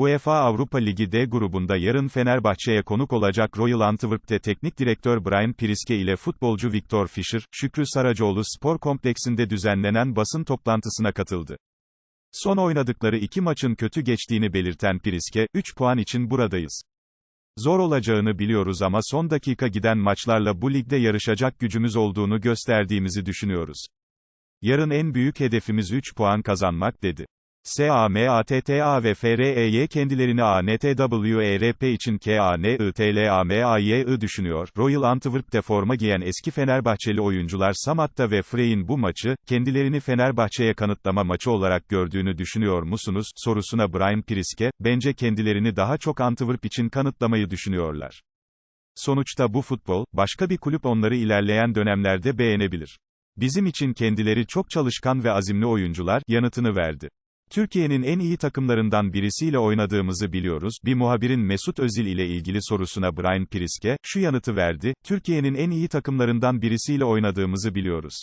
UEFA Avrupa Ligi D grubunda yarın Fenerbahçe'ye konuk olacak Royal Antwerp'te teknik direktör Brian Priske ile futbolcu Viktor Fischer, Şükrü Saracoğlu spor kompleksinde düzenlenen basın toplantısına katıldı. Son oynadıkları iki maçın kötü geçtiğini belirten Priske, 3 puan için buradayız. Zor olacağını biliyoruz ama son dakika giden maçlarla bu ligde yarışacak gücümüz olduğunu gösterdiğimizi düşünüyoruz. Yarın en büyük hedefimiz 3 puan kazanmak dedi. SAMATTA ve FREY kendilerini ANTWERP için KANITLAMAYI düşünüyor. Royal Antwerp'te forma giyen eski Fenerbahçeli oyuncular Samatta ve Frey'in bu maçı, kendilerini Fenerbahçe'ye kanıtlama maçı olarak gördüğünü düşünüyor musunuz, sorusuna Brian Priske, bence kendilerini daha çok Antwerp için kanıtlamayı düşünüyorlar. Sonuçta bu futbol, başka bir kulüp onları ilerleyen dönemlerde beğenebilir. Bizim için kendileri çok çalışkan ve azimli oyuncular, yanıtını verdi. Türkiye'nin en iyi takımlarından birisiyle oynadığımızı biliyoruz. Bir muhabirin Mesut Özil ile ilgili sorusuna Brian Priske, şu yanıtı verdi, Türkiye'nin en iyi takımlarından birisiyle oynadığımızı biliyoruz.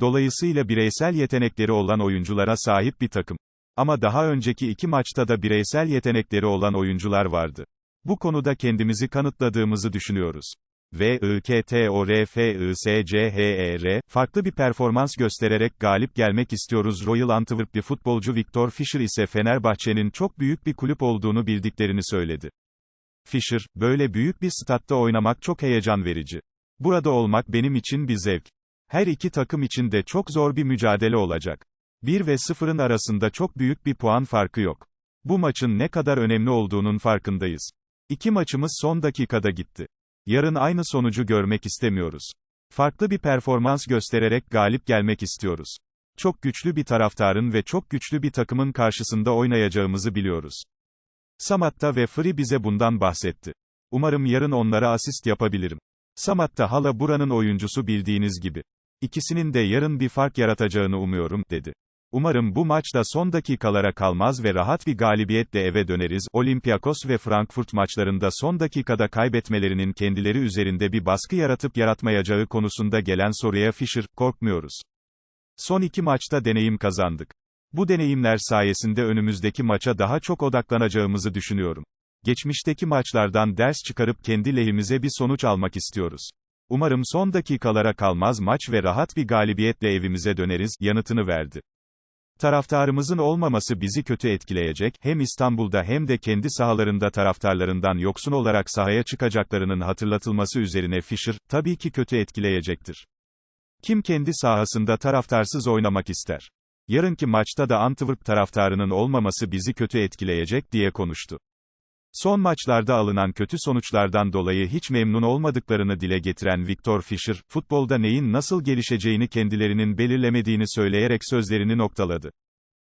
Dolayısıyla bireysel yetenekleri olan oyunculara sahip bir takım. Ama daha önceki iki maçta da bireysel yetenekleri olan oyuncular vardı. Bu konuda kendimizi kanıtladığımızı düşünüyoruz. VIKTORFISCHER, farklı bir performans göstererek galip gelmek istiyoruz. Royal Antwerp'li futbolcu Viktor Fischer ise Fenerbahçe'nin çok büyük bir kulüp olduğunu bildiklerini söyledi. Fischer, böyle büyük bir statta oynamak çok heyecan verici. Burada olmak benim için bir zevk. Her iki takım için de çok zor bir mücadele olacak. 1 ve 0'ın arasında çok büyük bir puan farkı yok. Bu maçın ne kadar önemli olduğunun farkındayız. İki maçımız son dakikada gitti. Yarın aynı sonucu görmek istemiyoruz. Farklı bir performans göstererek galip gelmek istiyoruz. Çok güçlü bir taraftarın ve çok güçlü bir takımın karşısında oynayacağımızı biliyoruz. Samatta ve Free bize bundan bahsetti. Umarım yarın onlara asist yapabilirim. Samatta hala buranın oyuncusu bildiğiniz gibi. İkisinin de yarın bir fark yaratacağını umuyorum, dedi. Umarım bu maçta son dakikalara kalmaz ve rahat bir galibiyetle eve döneriz. Olympiakos ve Frankfurt maçlarında son dakikada kaybetmelerinin kendileri üzerinde bir baskı yaratıp yaratmayacağı konusunda gelen soruya Fischer, korkmuyoruz. Son iki maçta deneyim kazandık. Bu deneyimler sayesinde önümüzdeki maça daha çok odaklanacağımızı düşünüyorum. Geçmişteki maçlardan ders çıkarıp kendi lehimize bir sonuç almak istiyoruz. Umarım son dakikalara kalmaz maç ve rahat bir galibiyetle evimize döneriz, yanıtını verdi. Taraftarımızın olmaması bizi kötü etkileyecek, hem İstanbul'da hem de kendi sahalarında taraftarlarından yoksun olarak sahaya çıkacaklarının hatırlatılması üzerine Fischer, tabii ki kötü etkileyecektir. Kim kendi sahasında taraftarsız oynamak ister? Yarınki maçta da Antwerp taraftarının olmaması bizi kötü etkileyecek diye konuştu. Son maçlarda alınan kötü sonuçlardan dolayı hiç memnun olmadıklarını dile getiren Viktor Fischer, futbolda neyin nasıl gelişeceğini kendilerinin belirlemediğini söyleyerek sözlerini noktaladı.